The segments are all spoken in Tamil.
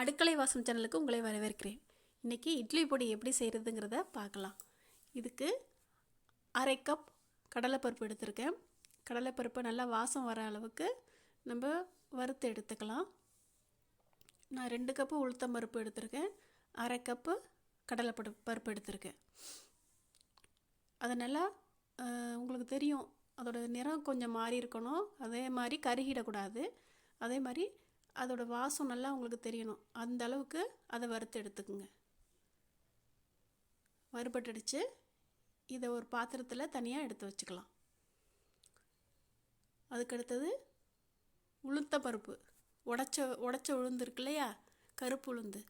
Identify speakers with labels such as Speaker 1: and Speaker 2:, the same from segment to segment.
Speaker 1: அடுக்களை வாசம் சேனலுக்கு உங்களை வரவேற்கிறேன். இன்றைக்கி இட்லி பொடி எப்படி செய்கிறதுங்கிறத பார்க்கலாம். இதுக்கு அரை கப் கடலைப்பருப்பு எடுத்திருக்கேன். கடலைப்பருப்பு நல்லா வாசம் வர அளவுக்கு நம்ம வறுத்து எடுத்துக்கலாம். நான் ரெண்டு கப்பு உளுத்தம் பருப்பு எடுத்திருக்கேன். அரை கப்பு கடலைப்படு பருப்பு எடுத்திருக்கேன். அதை நல்லா உங்களுக்கு தெரியும். அதோட நிறம் கொஞ்சம் மாறி இருக்கணும். அதே மாதிரி கருகிடக்கூடாது. அதே மாதிரி அதோட வாசம் நல்லா உங்களுக்கு தெரியணும். அந்த அளவுக்கு அதை வறுத்து எடுத்துக்குங்க. வறுபட்டுடுச்சு இதை ஒரு பாத்திரத்தில் தனியாக எடுத்து வச்சுக்கலாம். அதுக்கடுத்தது உளுத்த பருப்பு. உடச்ச உடச்ச உளுந்து இருக்கு இல்லையா? கருப்பு உளுந்து.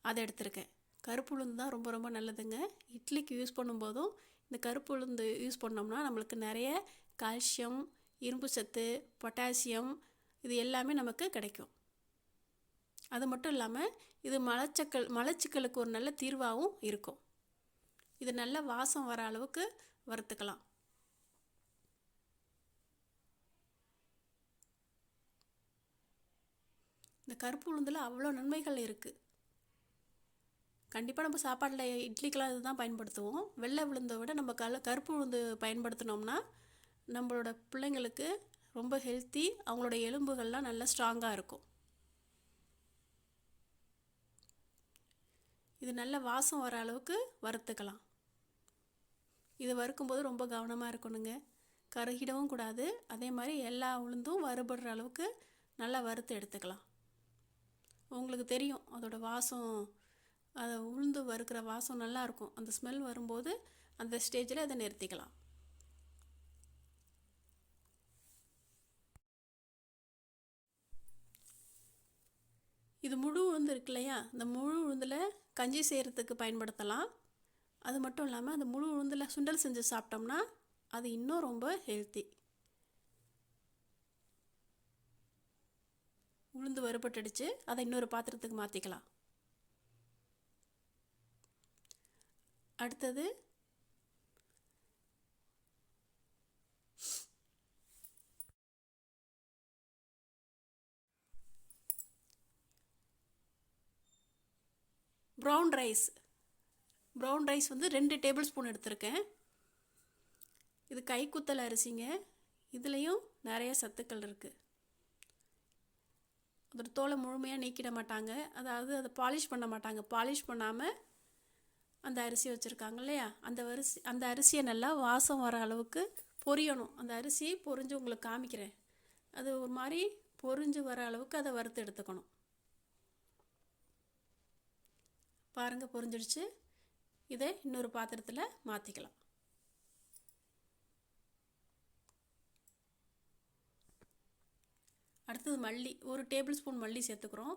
Speaker 1: அதை எடுத்திருக்கேன். கருப்பு உளுந்து தான் ரொம்ப ரொம்ப நல்லதுங்க. இட்லிக்கு யூஸ் பண்ணும்போதும் இந்த கருப்பு உளுந்து யூஸ் பண்ணோம்னா நம்மளுக்கு நிறைய கால்சியம் இரும்பு சத்து பொட்டாசியம் இது எல்லாமே நமக்கு கிடைக்கும். அது மட்டும் இல்லாமல் இது மலச்சக்கல் மலச்சிக்கலுக்கு ஒரு நல்ல தீர்வாகவும் இருக்கும். இது நல்ல வாசம் வர அளவுக்கு வறுத்துக்கலாம். இந்த கருப்பு உளுந்தில் அவ்வளோ நன்மைகள் இருக்குது கண்டிப்பாக நம்ம சாப்பாட்டில் இட்லிக்கெலாம் இதுதான் பயன்படுத்துவோம். வெள்ளை உளுந்தை விட நம்ம கல கருப்பு உளுந்து பயன்படுத்தினோம்னா நம்மளோட பிள்ளைங்களுக்கு ரொம்ப ஹெல்த்தி அவங்களோட எலும்புகள்லாம் நல்லா ஸ்ட்ராங்காக இருக்கும். இது நல்ல வாசம் வர அளவுக்கு வறுத்துக்கலாம். இது வறுக்கும்போது ரொம்ப கவனமாக இருக்கணுங்க. கருகிடவும் கூடாது. அதே மாதிரி எல்லா உளுந்தும் வறுபடுற அளவுக்கு நல்லா வறுத்து எடுத்துக்கலாம். உங்களுக்கு தெரியும் அதோட வாசம் அதை உளுந்து வறுக்கிற வாசம் நல்லாயிருக்கும் அந்த ஸ்மெல் வரும்போது அந்த ஸ்டேஜில் அதை நிறுத்திக்கலாம். இது முழு உளுந்து இருக்கு இல்லையா இந்த முழு உளுந்தில் கஞ்சி செய்கிறதுக்கு பயன்படுத்தலாம். அது மட்டும் இல்லாமல் அந்த முழு உளுந்தில் சுண்டல் செஞ்சு சாப்பிட்டோம்னா அது இன்னும் ரொம்ப ஹெல்த்தி உளுந்து வறுபட்டுடுச்சு. அதை இன்னொரு பாத்திரத்துக்கு மாற்றிக்கலாம் அடுத்தது ப்ரௌன் ரைஸ் ப்ரௌன் ரைஸ் வந்து ரெண்டு டேபிள் ஸ்பூன் எடுத்திருக்கேன். இது கைக்குத்தல் அரிசிங்க. இதுலேயும் நிறைய சத்துக்கள் இருக்குது அதோட தோலை முழுமையாக நீக்கிட மாட்டாங்க. அதாவது அதை பாலிஷ் பண்ண மாட்டாங்க. பாலிஷ் பண்ணாமல் அந்த அரிசி வச்சுருக்காங்க இல்லையா? அந்த அரிசி அந்த அரிசியை நல்லா வாசம் வர அளவுக்கு பொரியணும். அந்த அரிசி பொரிஞ்சு உங்களுக்கு காமிக்கிறேன். அது ஒரு மாதிரி பொரிஞ்சு வர அளவுக்கு அதை வறுத்து எடுத்துக்கணும். பாருங்கள் புரிஞ்சிடுச்சு. இதை இன்னொரு பாத்திரத்தில் மாற்றிக்கலாம் அடுத்தது மல்லி ஒரு டேபிள் ஸ்பூன் மல்லி சேர்த்துக்கிறோம்.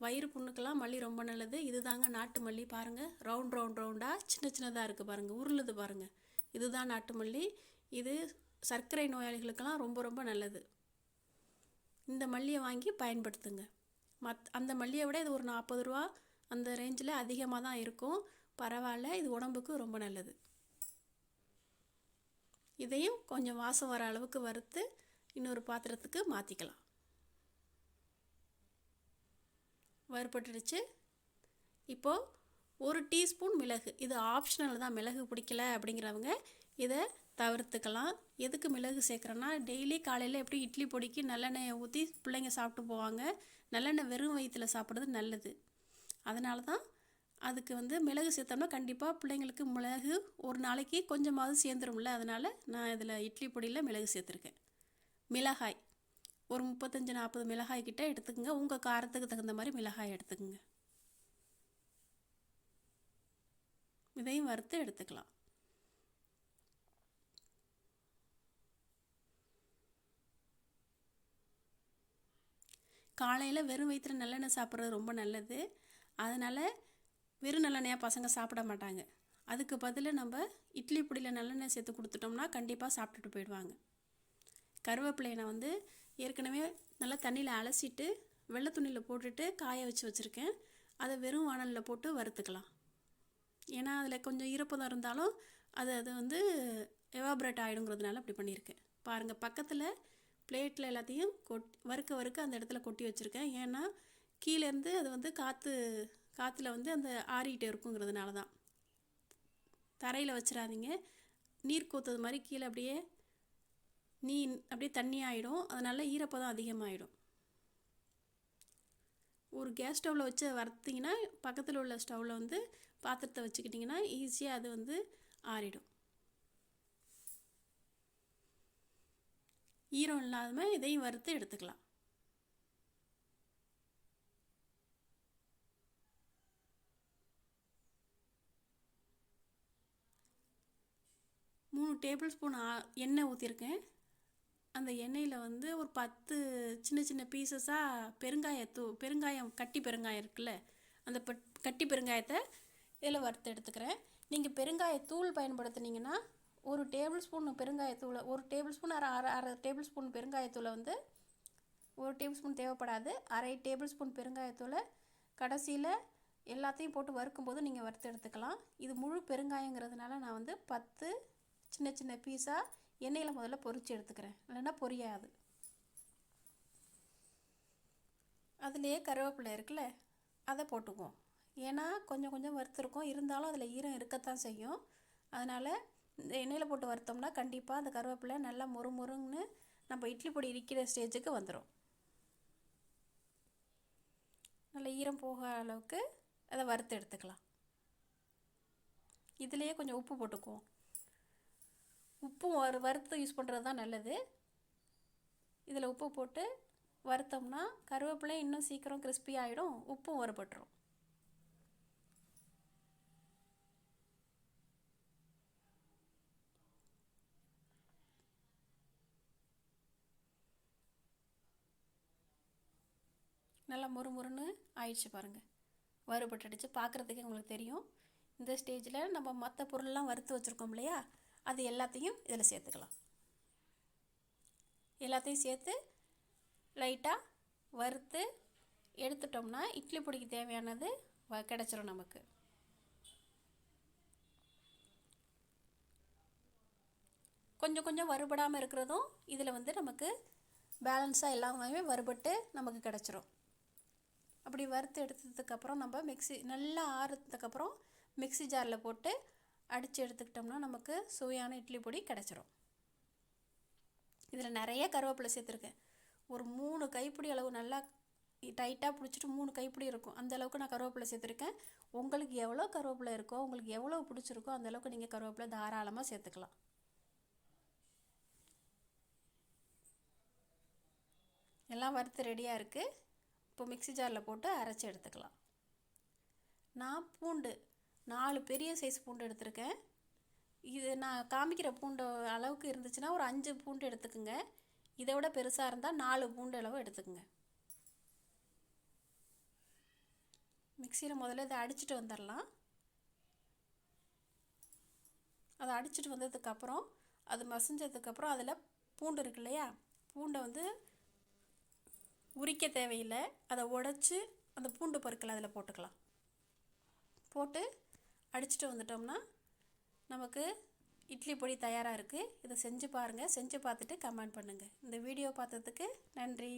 Speaker 1: வயிறு புண்ணுக்கெல்லாம் மல்லி ரொம்ப நல்லது. இது தாங்க நாட்டு மல்லி பாருங்கள் ரவுண்ட் ரவுண்ட் ரவுண்டாக சின்ன சின்னதாக இருக்குது பாருங்கள் உருளுது பாருங்கள் இதுதான் நாட்டு மல்லி. இது சர்க்கரை நோயாளிகளுக்கெல்லாம் ரொம்ப ரொம்ப நல்லது. இந்த மல்லியை வாங்கி பயன்படுத்துங்க. மத் அந்த மல்லியை விட இது ஒரு நாற்பது ரூபா அந்த ரேஞ்சில் அதிகமாக தான் இருக்கும். பரவாயில்ல இது உடம்புக்கு ரொம்ப நல்லது. இதையும் கொஞ்சம் வாசம் வர அளவுக்கு வறுத்து இன்னொரு பாத்திரத்துக்கு மாற்றிக்கலாம் வறுபட்டுடுச்சு. இப்போது ஒரு டீஸ்பூன் மிளகு. இது ஆப்ஷனல் தான். மிளகு பிடிக்கல அப்படிங்கிறவங்க இதை தவிர்த்துக்கலாம். எதுக்கு மிளகு சேர்க்குறேன்னா டெய்லி காலையில் எப்படி இட்லி பொடிக்கு நல்லெண்ணெயை ஊற்றி பிள்ளைங்க சாப்பிட்டு போவாங்க. நல்லெண்ணெய் வெறும் வயிற்றில் சாப்பிட்றது நல்லது. அதனால தான் அதுக்கு வந்து மிளகு சேர்த்தோம்னா கண்டிப்பாக பிள்ளைங்களுக்கு மிளகு ஒரு நாளைக்கு கொஞ்சமாவது சேர்ந்துரும்ல. அதனால் நான் இதில் இட்லி பொடியில் மிளகு சேர்த்துருக்கேன். மிளகாய். ஒரு முப்பத்தஞ்சு நாற்பது மிளகாய் கிட்டே எடுத்துக்கோங்க. உங்கள் காரத்துக்கு தகுந்த மாதிரி மிளகாய் எடுத்துக்கோங்க. இதையும் வறுத்து எடுத்துக்கலாம். காலையில் வெறும் வயிற்றுல நல்லெண்ணெய் சாப்பிட்றது ரொம்ப நல்லது. அதனால் வெறும் நல்லெண்ணெயாக பசங்க சாப்பிட மாட்டாங்க. அதுக்கு பதில் நம்ம இட்லி பொடியில் நல்லெண்ணெய் சேர்த்து கொடுத்துட்டோம்னா கண்டிப்பாக சாப்பிட்டுட்டு போயிடுவாங்க. கருவேப்பிலையை நான் வந்து ஏற்கனவே நல்லா தண்ணியில் அலசிட்டு வெள்ளை துணியில் போட்டுட்டு காய வச்சு வச்சுருக்கேன். அதை வெறும் வானலில் போட்டு வறுத்துக்கலாம். ஏன்னா அதில் கொஞ்சம் ஈரப்பதம் இருந்தாலும் அது அது வந்து எவாபரேட் ஆகிடுங்கிறதுனால அப்படி பண்ணியிருக்கேன். பாருங்கள் பக்கத்தில் பிளேட்டில் எல்லாத்தையும் கொட் வறுக்க வறுக்க அந்த இடத்துல கொட்டி வச்சுருக்கேன். ஏன்னா கீழேருந்து அது வந்து காற்று காற்றுல வந்து அந்த ஆறிக்கிட்டே இருக்குங்கிறதுனால தான் தரையில் வச்சிடாதீங்க நீர் கோத்தது மாதிரி கீழே அப்படியே நீ அப்படியே தண்ணி ஆகிடும் அதனால் ஈரப்பதம் அதிகமாகிடும் ஒரு கேஸ் ஸ்டவ்வில் வச்சு வறுத்தீங்கன்னா பக்கத்தில் உள்ள ஸ்டவ்வில் வந்து பாத்திரத்தை வச்சுக்கிட்டிங்கன்னா ஈஸியாக அது வந்து ஆறிடும். ஈரம் இல்லாமல் இதையும் வறுத்து எடுத்துக்கலாம். மூணு டேபிள் ஸ்பூன் எண்ணெய் ஊற்றிருக்கேன் அந்த எண்ணெயில் வந்து ஒரு பத்து சின்ன சின்ன பீசஸாக பெருங்காயத்தூ பெருங்காயம் கட்டி பெருங்காயம் இருக்குல்ல அந்த பட் கட்டி பெருங்காயத்தை இதில் வறுத்து எடுத்துக்கிறேன். நீங்கள் பெருங்காயத்தூள் பயன்படுத்துனீங்கன்னா ஒரு டேபிள் ஸ்பூன் பெருங்காயத்தூளை ஒரு டேபிள் ஸ்பூன் அரை அரை அரை டேபிள் ஸ்பூன் பெருங்காயத்தூளை வந்து ஒரு டேபிள் ஸ்பூன் தேவைப்படாது. அரை டேபிள் ஸ்பூன் பெருங்காயத்தூளை கடைசியில் எல்லாத்தையும் போட்டு வறுக்கும்போது நீங்கள் வறுத்து எடுத்துக்கலாம். இது முழு பெருங்காயங்கிறதுனால நான் வந்து பத்து சின்ன சின்ன பீஸாக எண்ணெயில் முதல்ல பொரித்து எடுத்துக்கிறேன். இல்லைன்னா பொரியாது. அதுலேயே கருவேப்பிலை இருக்குல்ல அதை போட்டுக்குவோம். ஏன்னா கொஞ்சம் கொஞ்சம் வறுத்துருக்கோம். இருந்தாலும் அதில் ஈரம் இருக்கத்தான் செய்யும். அதனால் இந்த எண்ணெயில் போட்டு வறுத்தோம்னா கண்டிப்பாக அந்த கருவேப்பிலை நல்லா மொறு மொறுன்னு நம்ம இட்லி பொடி இருக்கிற ஸ்டேஜுக்கு வந்துடும் நல்லா ஈரம் போக அளவுக்கு அதை வறுத்து எடுத்துக்கலாம். இதுலேயே கொஞ்சம் உப்பு போட்டுக்குவோம். உப்பும் வறு வறுத்து யூஸ் பண்ணுறது தான் நல்லது. இதில் உப்பு போட்டு வறுத்தோம்னா கருவேப்பிலை இன்னும் சீக்கிரம் கிறிஸ்பி ஆகிடும் உப்பும் வறுபட்டுரும். நல்லா மொறு மொறுன்னு ஆயிடுச்சு பாருங்கள் வறுபட்டுடுச்சு பார்க்குறதுக்கே உங்களுக்கு தெரியும். இந்த ஸ்டேஜில் நம்ம மற்ற பொருள்லாம் வறுத்து வச்சுருக்கோம் இல்லையா? அது எல்லாத்தையும் இதில் சேர்த்துக்கலாம். எல்லாத்தையும் சேர்த்து லைட்டாக வறுத்து எடுத்துட்டோம்னா இட்லி பொடிக்கு தேவையானது வ கிடச்சிரும் நமக்கு. கொஞ்சம் கொஞ்சம் வறுபடாமல் இருக்கிறதும் இதில் வந்து நமக்கு பேலன்ஸாக எல்லாமே வறுபட்டு நமக்கு கிடச்சிரும். அப்படி வறுத்து எடுத்ததுக்கப்புறம் நம்ம மிக்சி நல்லா ஆறுனதுக்கப்புறம் மிக்சி ஜாரில் போட்டு அடித்து எடுத்துக்கிட்டோம்னா நமக்கு சுவையான இட்லி பொடி கிடச்சிரும். இதில் நிறைய கருவேப்பிலை சேர்த்துருக்கேன். ஒரு மூணு கைப்பிடி அளவு நல்லா டைட்டாக பிடிச்சிட்டு மூணு கைப்பிடி இருக்கும். அந்த அளவுக்கு நான் கருவேப்பிலை சேர்த்துருக்கேன். உங்களுக்கு எவ்வளோ கருவேப்பிலை இருக்கோ உங்களுக்கு எவ்வளோ பிடிச்சிருக்கோ அந்த அளவுக்கு நீங்கள் கருவேப்பிலை தாராளமாக சேர்த்துக்கலாம். எல்லாம் வறுத்து ரெடியாக இருக்குது இப்போ மிக்சி ஜாரில் போட்டு அரைச்சி எடுத்துக்கலாம். நான் பூண்டு நாலு பெரிய சைஸ் பூண்டு எடுத்திருக்கேன். இது நான் காமிக்கிற பூண்டு அளவுக்கு இருந்துச்சுன்னா ஒரு அஞ்சு பூண்டு எடுத்துக்கோங்க. இதை விட பெருசாக இருந்தால் நாலு பூண்டு அளவு எடுத்துக்கோங்க. மிக்சியில் முதல்ல இதை அடிச்சுட்டு வந்துடலாம் அதை அடிச்சுட்டு வந்ததுக்கப்புறம் அது மசிஞ்சதுக்கப்புறம் அதில் பூண்டு இருக்கு இல்லையா? பூண்டை வந்து உரிக்க தேவையில்லை. அதை உடச்சி அந்த பூண்டு பருக்களை அதில் போட்டுக்கலாம். போட்டு அடிச்சுட்டு வந்துட்டோம்னா நமக்கு இட்லி பொடி தயாராக இருக்குது இதை செஞ்சு பாருங்கள் செஞ்சு பார்த்துட்டு கமெண்ட் பண்ணுங்கள் இந்த வீடியோ பார்த்ததுக்கு நன்றி.